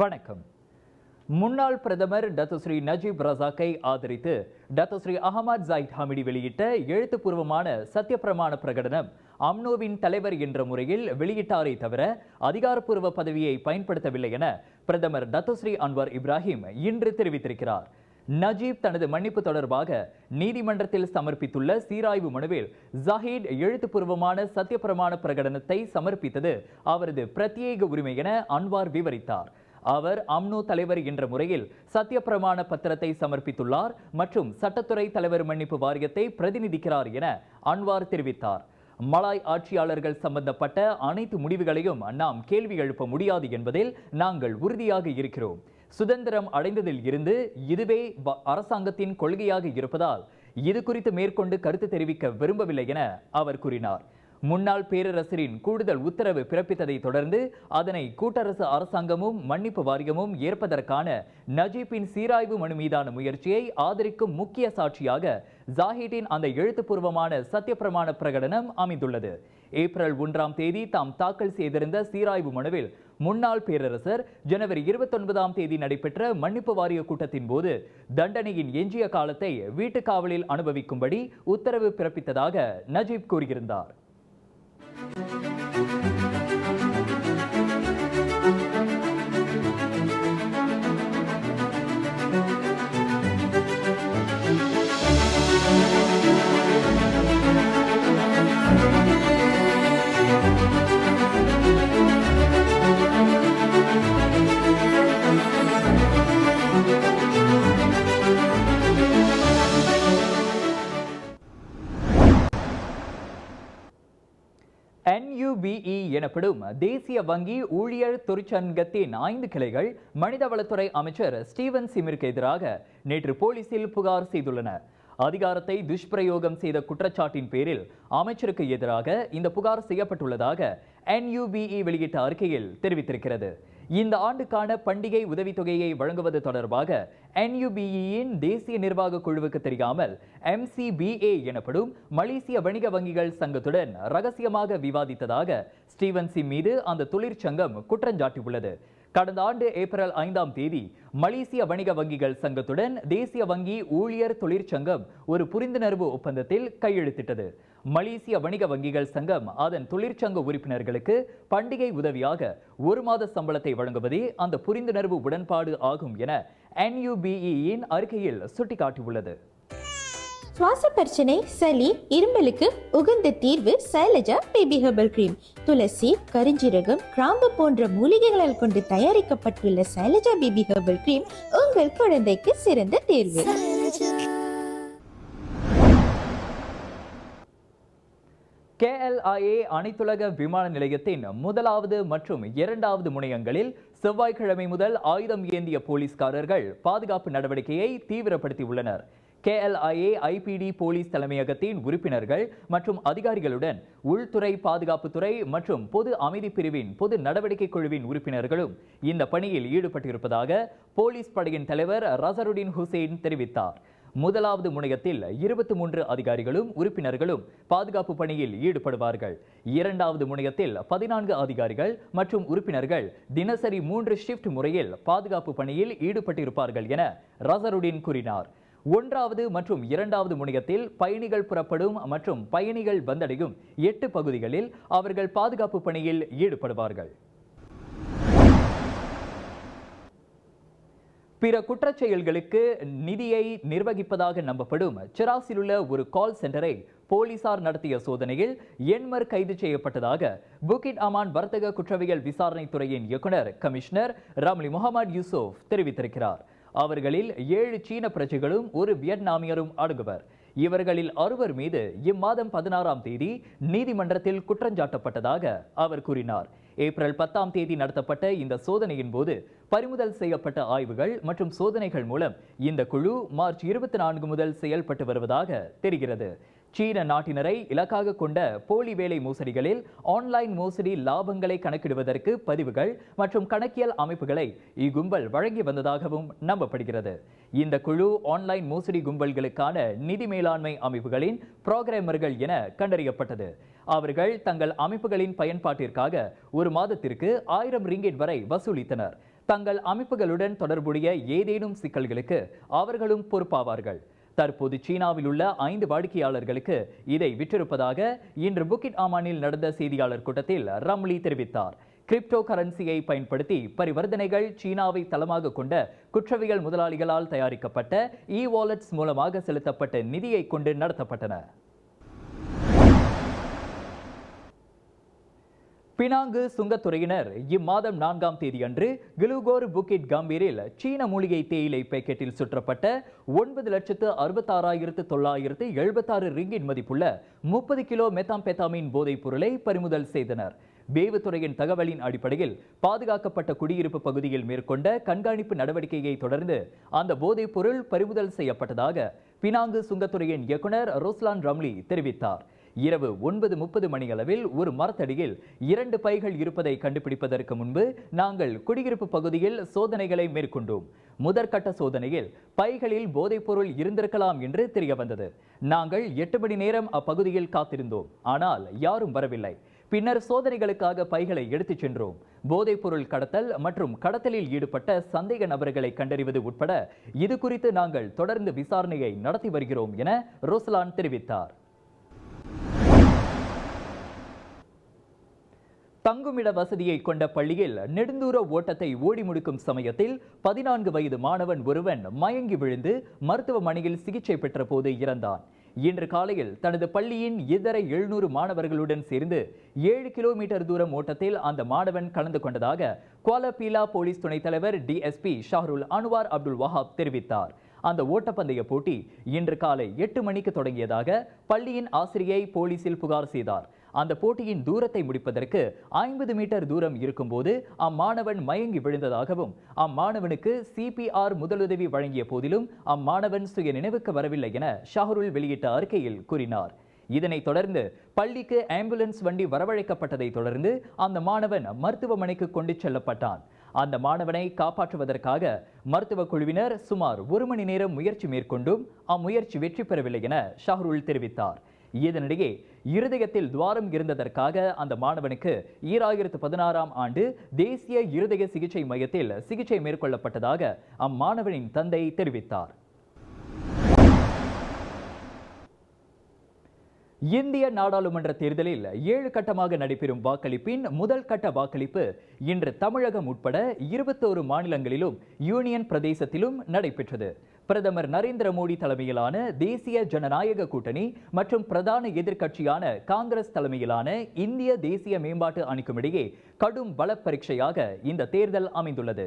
வணக்கம். முன்னாள் பிரதமர் டத்துஸ்ரீ நஜீப் ரசாக்கை ஆதரித்து டத்துஸ்ரீ அகமது ஜாயித் ஹமிடி வெளியிட்ட எழுத்துப்பூர்வமான சத்தியப்பிரமாண பிரகடனம் அம்னோவின் தலைவர் என்ற முறையில் வெளியிட்டாரே தவிர அதிகாரப்பூர்வ பதவியை பயன்படுத்தவில்லை என பிரதமர் டத்துஸ்ரீ அன்வர் இப்ராஹிம் இன்று தெரிவித்திருக்கிறார். நஜீப் தனது மன்னிப்பு தொடர்பாக நீதிமன்றத்தில் சமர்ப்பித்துள்ள சீராய்வு மனுவில் ஜஹீத் எழுத்துப்பூர்வமான சத்தியப்பிரமாண பிரகடனத்தை சமர்ப்பித்தது அவரது பிரத்யேக உரிமை என அன்வார் விவரித்தார். அவர் அம்னோ தலைவர் என்ற முறையில் சத்தியப்பிரமாண பத்திரத்தை சமர்ப்பித்துள்ளார் மற்றும் சட்டத்துறை தலைவர் மன்னிப்பு வாரியத்தை பிரதிநிதிக்கிறார் என அன்வார் தெரிவித்தார். மலாய் ஆட்சியாளர்கள் சம்பந்தப்பட்ட அனைத்து முடிவுகளையும் நாம் கேள்வி எழுப்ப முடியாது என்பதில் நாங்கள் உறுதியாக இருக்கிறோம். சுதந்திரம் அடைந்ததில் இருந்து இதுவே அரசாங்கத்தின் கொள்கையாக இருப்பதால் இது குறித்து மேற்கொண்டு கருத்து தெரிவிக்க விரும்பவில்லை என அவர் கூறினார். முன்னாள் பேரரசரின் கூடுதல் உத்தரவு பிறப்பித்ததை தொடர்ந்து அதனை கூட்டரசு அரசாங்கமும் மன்னிப்பு வாரியமும் ஏற்பதற்கான நஜீப்பின் சீராய்வு மனு மீதான முயற்சியை ஆதரிக்கும் முக்கிய சாட்சியாக ஜாஹிட்டின் அந்த எழுத்துப்பூர்வமான சத்தியப்பிரமாண பிரகடனம் அமைந்துள்ளது. ஏப்ரல் ஒன்றாம் தேதி தாம் தாக்கல் செய்திருந்த சீராய்வு மனுவில் முன்னாள் பேரரசர் ஜனவரி இருபத்தொன்பதாம் தேதி நடைபெற்ற மன்னிப்பு வாரிய கூட்டத்தின் போது தண்டனையின் எஞ்சிய காலத்தை வீட்டுக் காவலில் அனுபவிக்கும்படி உத்தரவு பிறப்பித்ததாக நஜீப் கூறியிருந்தார். NUBE எனப்படும் தேசிய வங்கி ஊழியர் தொழிற்சங்கத்தின் ஐந்து கிளைகள் மனிதவளத்துறை அமைச்சர் ஸ்டீவன் சிமிற்கு எதிராக நேற்று போலீசில் புகார் செய்துள்ளனர். அதிகாரத்தை துஷ்பிரயோகம் செய்த குற்றச்சாட்டின் பேரில் அமைச்சருக்கு எதிராக இந்த புகார் செய்யப்பட்டுள்ளதாக என்யூபிஇ வெளியிட்ட அறிக்கையில் தெரிவித்திருக்கிறது. இந்த ஆண்டுக்கான பண்டிகை உதவித்தொகையை வழங்குவது தொடர்பாக NUBE-யின் தேசிய நிர்வாக குழுவுக்கு தெரியாமல் எம்சிபிஏ எனப்படும் மலேசிய வணிக வங்கிகள் சங்கத்துடன் ரகசியமாக விவாதித்ததாக ஸ்டீவன்சி மீது அந்த தொழிற்சங்கம் குற்றஞ்சாட்டியுள்ளது கடந்த ஆண்டு ஏப்ரல் ஐந்தாம் தேதி மலேசிய வணிக வங்கிகள் சங்கத்துடன் தேசிய வங்கி ஊழியர் தொழிற்சங்கம் ஒரு புரிந்துணர்வு ஒப்பந்தத்தில் கையெழுத்திட்டது. மலேசிய வணிக வங்கிகள் சங்கம் அதன் தொழிற்சங்க உறுப்பினர்களுக்கு பண்டிகை உதவியாக ஒரு மாத சம்பளத்தை வழங்குவதே அந்த புரிந்துணர்வு உடன்பாடு ஆகும் என என்யூபிஇயின் அறிக்கையில் சுட்டிக்காட்டியுள்ளது. சுவாச பிரச்சனை சளி இருமலுக்கு உகந்த தீர்வு சைலஜா பேபி ஹெர்பல் கிரீம். துளசி கரிஞ்சீரகம் கிராம்பு போன்ற மூலிகைகளால் கொண்டு தயாரிக்கப்பட்டுள்ள சைலஜா பேபி ஹெர்பல் கிரீம் உங்கள் குழந்தைக்கு சிறந்த தேர்வு. கேஎல்ஐஏ அனைத்துலக விமான நிலையத்தின் முதலாவது மற்றும் இரண்டாவது முனையங்களில் செவ்வாய்க்கிழமை முதல் ஆயுதம் ஏந்திய போலீஸ்காரர்கள் பாதுகாப்பு நடவடிக்கையை தீவிரப்படுத்தியுள்ளனர். கேஎல்ஐஏ ஐபிடி போலீஸ் தலைமையகத்தின் உறுப்பினர்கள் மற்றும் அதிகாரிகளுடன் உள்துறை பாதுகாப்புத்துறை மற்றும் பொது அமைதி பிரிவின் பொது நடவடிக்கை குழுவின் உறுப்பினர்களும் இந்த பணியில் ஈடுபட்டிருப்பதாக போலீஸ் படையின் தலைவர் ரசருடின் ஹுசேன் தெரிவித்தார். முதலாவது முனையத்தில் இருபத்தி மூன்று அதிகாரிகளும் உறுப்பினர்களும் பாதுகாப்பு பணியில் ஈடுபடுவார்கள். இரண்டாவது முனையத்தில் பதினான்கு அதிகாரிகள் மற்றும் உறுப்பினர்கள் தினசரி மூன்று ஷிஃப்ட் முறையில் பாதுகாப்பு பணியில் ஈடுபட்டிருப்பார்கள் என ரசருடின் கூறினார். ஒன்றாவது மற்றும் இரண்டாவது முனையத்தில் பயணிகள் புறப்படும் மற்றும் பயணிகள் வந்தடையும் எட்டு பகுதிகளில் அவர்கள் பாதுகாப்பு பணியில் ஈடுபடுவார்கள். பிற குற்றச் செயல்களுக்கு நிதியை நிர்வகிப்பதாக நம்பப்படும் சிராசில் உள்ள ஒரு கால் சென்டரை போலீசார் நடத்திய சோதனையில் எண்மர் கைது செய்யப்பட்டதாக புகிட் அமான் வர்த்தக குற்றவியல் விசாரணை துறையின் இயக்குனர் கமிஷனர் ரம்லி முகமது யூசுப் தெரிவித்திருக்கிறார். அவர்களில் ஏழு சீன பிரஜைகளும் ஒரு வியட்நாமியரும் அடங்குவர். இவர்களில் அறுவர் மீது இம்மாதம் பதினாறாம் தேதி நீதிமன்றத்தில் குற்றஞ்சாட்டப்பட்டதாக அவர் கூறினார். ஏப்ரல் பத்தாம் தேதி நடத்தப்பட்ட இந்த சோதனையின் போது பறிமுதல் செய்யப்பட்ட ஆய்வுகள் மற்றும் சோதனைகள் மூலம் இந்த குழு மார்ச் இருபத்தி நான்கு முதல் செயல்பட்டு வருவதாக தெரிகிறது. சீன நாட்டினரை இலக்காக கொண்ட போலி வேலை மோசடிகளில் ஆன்லைன் மோசடி லாபங்களை கணக்கிடுவதற்கு பதிவுகள் மற்றும் கணக்கியல் அமைப்புகளை இக்கும்பல் வழங்கி வந்ததாகவும் நம்பப்படுகிறது. இந்த குழு ஆன்லைன் மோசடி கும்பல்களுக்கான நிதி மேலாண்மை அமைப்புகளின் புரோகிராமர்கள் என கண்டறியப்பட்டது. அவர்கள் தங்கள் அமைப்புகளின் பயன்பாட்டிற்காக ஒரு மாதத்திற்கு ஆயிரம் ரிங்கெட் வரை வசூலித்தனர். தங்கள் அமைப்புகளுடன் தொடர்புடைய ஏதேனும் சிக்கல்களுக்கு அவர்களும் பொறுப்பாவார்கள். தற்போது சீனாவில் உள்ள ஐந்து வாடிக்கையாளர்களுக்கு இதை விற்றிருப்பதாக இன்று புக்கிட் ஆமானில் நடந்த செய்தியாளர் கூட்டத்தில் ரம்லி தெரிவித்தார். கிரிப்டோ கரன்சியை பயன்படுத்தி பரிவர்த்தனைகள் சீனாவை தளமாக கொண்ட குற்றவியல் முதலாளிகளால் தயாரிக்கப்பட்ட இ வாலெட்ஸ் மூலமாக செலுத்தப்பட்ட நிதியை கொண்டு நடத்தப்பட்டன. பினாங்கு சுங்கத்துறையினர் இம்மாதம் நான்காம் தேதியன்று கிலுகோர் புக்கிட் கம்பீரில் சீன மூலிகை தேயிலை பேக்கெட்டில் சுற்றப்பட்ட ஒன்பது லட்சத்து அறுபத்தாறாயிரத்து தொள்ளாயிரத்து எழுபத்தாறு ரிங்கின் மதிப்புள்ள முப்பது கிலோ மெத்தாம்பெத்தாமின் போதைப் பொருளை பறிமுதல் செய்தனர். வேவுத்துறையின் தகவலின் அடிப்படையில் பாதுகாக்கப்பட்ட குடியிருப்பு பகுதியில் மேற்கொண்ட கண்காணிப்பு நடவடிக்கையை தொடர்ந்து அந்த போதைப் பொருள் பறிமுதல் செய்யப்பட்டதாக பினாங்கு சுங்கத்துறையின் இயக்குனர் ரோஸ்லான் ரம்லி தெரிவித்தார். இரவு ஒன்பது முப்பது மணியளவில் ஒரு மரத்தடியில் இரண்டு பைகள் இருப்பதை கண்டுபிடிப்பதற்கு முன்பு நாங்கள் குடியிருப்பு பகுதியில் சோதனைகளை மேற்கொண்டோம். முதற்கட்ட சோதனையில் பைகளில் போதைப்பொருள் இருந்திருக்கலாம் என்று தெரிய வந்தது நாங்கள் எட்டு மணி நேரம் அப்பகுதியில் காத்திருந்தோம். ஆனால் யாரும் வரவில்லை. பின்னர் சோதனைகளுக்காக பைகளை எடுத்துச் சென்றோம். போதைப்பொருள் கடத்தல் மற்றும் கடத்தலில் ஈடுபட்ட சந்தேக நபர்களை கண்டறிவது உட்பட இது குறித்து நாங்கள் தொடர்ந்து விசாரணையை நடத்தி வருகிறோம் என ரோஸ்லான் தெரிவித்தார். தங்குமிட வசதியை கொண்ட பள்ளியில் நெடுந்தூர ஓட்டத்தை ஓடி முடிக்கும் சமயத்தில் பதினான்கு வயது மாணவன் ஒருவன் மயங்கி விழுந்து மருத்துவமனையில் சிகிச்சை பெற்ற போது இறந்தான். இன்று காலையில் தனது பள்ளியின் இதர எழுநூறு மாணவர்களுடன் சேர்ந்து ஏழு கிலோமீட்டர் தூரம் ஓட்டத்தில் அந்த மாணவன் கலந்து கொண்டதாக குவாலபீலா போலீஸ் துணைத் தலைவர் DSP Shahrul Anuar Abdul Wahab தெரிவித்தார். அந்த ஓட்டப்பந்தய போட்டி இன்று காலை எட்டு மணிக்கு தொடங்கியதாக பள்ளியின் ஆசிரியை போலீசில் புகார் செய்தார். அந்த போட்டியின் தூரத்தை முடிப்பதற்கு ஐம்பது மீட்டர் தூரம் இருக்கும்போது அம்மாணவன் மயங்கி விழுந்ததாகவும் அம்மாணவனுக்கு சிபிஆர் முதலுதவி வழங்கிய போதிலும் அம்மாணவன் சுய நினைவுக்கு வரவில்லை என ஷாஹருல் வெளியிட்ட அறிக்கையில் கூறினார். இதனைத் தொடர்ந்து பள்ளிக்கு ஆம்புலன்ஸ் வண்டி வரவழைக்கப்பட்டதை தொடர்ந்து அந்த மாணவன் மருத்துவமனைக்கு கொண்டு செல்லப்பட்டான். அந்த மாணவனை காப்பாற்றுவதற்காக மருத்துவ குழுவினர் சுமார் ஒரு மணி நேரம் முயற்சி மேற்கொண்டும் அம்முயற்சி வெற்றி பெறவில்லை என ஷாருல் தெரிவித்தார். இதனிடையே இருதயத்தில் துவாரம் இருந்ததற்காக அந்த மாணவனுக்கு ஈராயிரத்து பதினாறாம் ஆண்டு தேசிய இருதய சிகிச்சை மையத்தில் சிகிச்சை மேற்கொள்ளப்பட்டதாக அம்மாணவனின் தந்தை தெரிவித்தார். இந்திய நாடாளுமன்ற தேர்தலில் ஏழு கட்டமாக நடைபெறும் வாக்களிப்பின் முதல் கட்ட வாக்களிப்பு இன்று தமிழகம் உட்பட இருபத்தோரு மாநிலங்களிலும் யூனியன் பிரதேசத்திலும் நடைபெற்றது. பிரதமர் நரேந்திர மோடி தலைமையிலான தேசிய ஜனநாயக கூட்டணி மற்றும் பிரதான எதிர்க்கட்சியான காங்கிரஸ் தலைமையிலான இந்திய தேசிய மேம்பாட்டு அணிக்கும் இடையே கடும் பல பரீட்சையாக இந்த தேர்தல் அமைந்துள்ளது.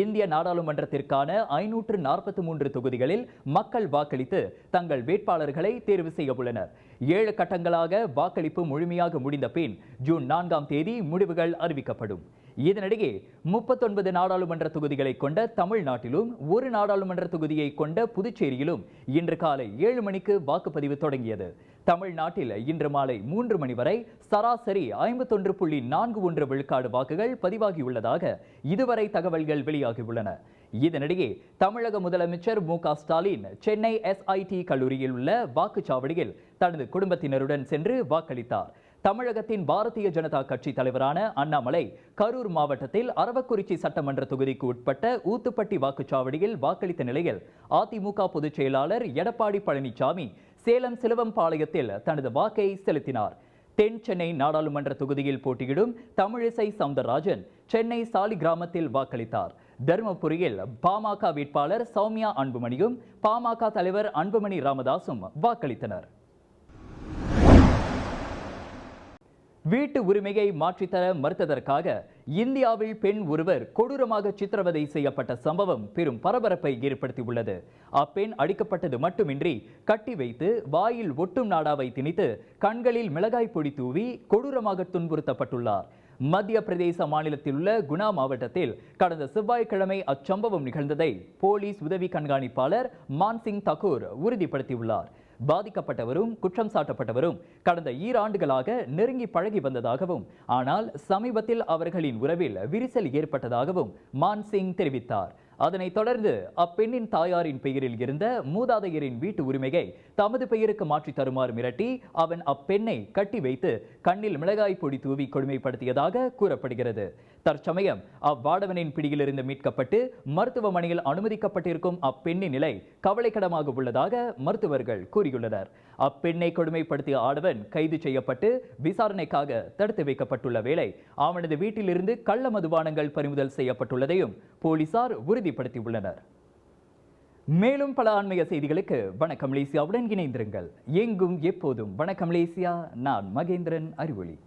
இந்திய நாடாளுமன்றத்திற்கான ஐநூற்று நாற்பத்தி மூன்று தொகுதிகளில் மக்கள் வாக்களித்து தங்கள் வேட்பாளர்களை தேர்வு செய்ய உள்ளனர். ஏழு கட்டங்களாக வாக்களிப்பு முழுமையாக முடிந்த பின் ஜூன் நான்காம் தேதி முடிவுகள் அறிவிக்கப்படும். இதனிடையே முப்பத்தொன்பது நாடாளுமன்ற தொகுதிகளை கொண்ட தமிழ்நாட்டிலும் ஒரு நாடாளுமன்ற தொகுதியை கொண்ட புதுச்சேரியிலும் இன்று காலை ஏழு மணிக்கு வாக்குப்பதிவு தொடங்கியது. தமிழ்நாட்டில் இன்று மாலை மூன்று மணி வரை சராசரி ஐம்பத்தொன்று புள்ளி நான்கு ஒன்று விழுக்காடு வாக்குகள் பதிவாகியுள்ளதாக இதுவரை தகவல்கள் வெளியாகியுள்ளன. இதனிடையே தமிழக முதலமைச்சர் மு க ஸ்டாலின் சென்னை எஸ்ஐடி கல்லூரியில் உள்ள வாக்குச்சாவடியில் தனது குடும்பத்தினருடன் சென்று வாக்களித்தார். தமிழகத்தின் பாரதிய ஜனதா கட்சி தலைவரான அண்ணாமலை கரூர் மாவட்டத்தில் அரவக்குறிச்சி சட்டமன்ற தொகுதிக்கு உட்பட்ட ஊத்துப்பட்டி வாக்குச்சாவடியில் வாக்களித்த நிலையில் அதிமுக பொதுச் செயலாளர் எடப்பாடி பழனிசாமி சேலம் சிலுவம்பாளையத்தில் தனது வாக்கை செலுத்தினார். தென் சென்னை நாடாளுமன்ற தொகுதியில் போட்டியிடும் தமிழிசை சவுந்தரராஜன் சென்னை சாலி கிராமத்தில் வாக்களித்தார். தருமபுரியில் பாமக வேட்பாளர் சௌமியா அன்புமணியும் பாமக தலைவர் அன்புமணி ராமதாசும் வாக்களித்தனர். வீட்டு உரிமையை மாற்றித்தர மறுத்ததற்காக இந்தியாவில் பெண் ஒருவர் கொடூரமாக சித்திரவதை செய்யப்பட்ட சம்பவம் பெரும் பரபரப்பை ஏற்படுத்தியுள்ளது. அப்பெண் அடிக்கப்பட்டது மட்டுமின்றி கட்டி வைத்து வாயில் ஒட்டும் நாடாவை திணித்து கண்களில் மிளகாய் பொடி தூவி கொடூரமாக துன்புறுத்தப்பட்டுள்ளார். மத்திய பிரதேச மாநிலத்தில் உள்ள குணா மாவட்டத்தில் கடந்த செவ்வாய்க்கிழமை அச்சம்பவம் நிகழ்ந்ததை போலீஸ் உதவி கண்காணிப்பாளர் மான்சிங் தக்கூர் உறுதிப்படுத்தியுள்ளார். பாதிக்கப்பட்டவரும் குற்றம் சாட்டப்பட்டவரும் கடந்த ஈராண்டுகளாக நெருங்கி பழகி வந்ததாகவும் ஆனால் சமீபத்தில் அவர்களின் உறவில் விரிசல் ஏற்பட்டதாகவும் மான்சிங் தெரிவித்தார். அதனைத் தொடர்ந்து அப்பெண்ணின் தாயாரின் பெயரில் இருந்த மூதாதையரின் வீட்டு உரிமையை தமது பெயருக்கு மாற்றி தருமாறு மிரட்டி அவன் அப்பெண்ணை கட்டி வைத்து கண்ணில் மிளகாய் பொடி தூவி கொடுமைப்படுத்தியதாக கூறப்படுகிறது. தற்சமயம் அவ்வாடவனின் பிடியிலிருந்து மீட்கப்பட்டு மருத்துவமனையில் அனுமதிக்கப்பட்டிருக்கும் அப்பெண்ணின் நிலை கவலைக்கிடமாக உள்ளதாக மருத்துவர்கள் கூறியுள்ளனர். அப்பெண்ணை கொடுமைப்படுத்திய ஆடவன் கைது செய்யப்பட்டு விசாரணைக்காக தடுத்து வைக்கப்பட்டுள்ள வேளை அவனது வீட்டிலிருந்து கள்ள மதுபானங்கள் பறிமுதல் செய்யப்பட்டுள்ளதையும் போலீசார் உறுதி உறுதிப்படுத்தியுள்ளனர். மேலும் பல ஆன்மீக செய்திகளுக்கு வணக்கம் மலேசியாவுடன் இணைந்திருங்கள். எங்கும் எப்போதும் வணக்கம் மலேசியா நான் மகேந்திரன் அறிவொளி.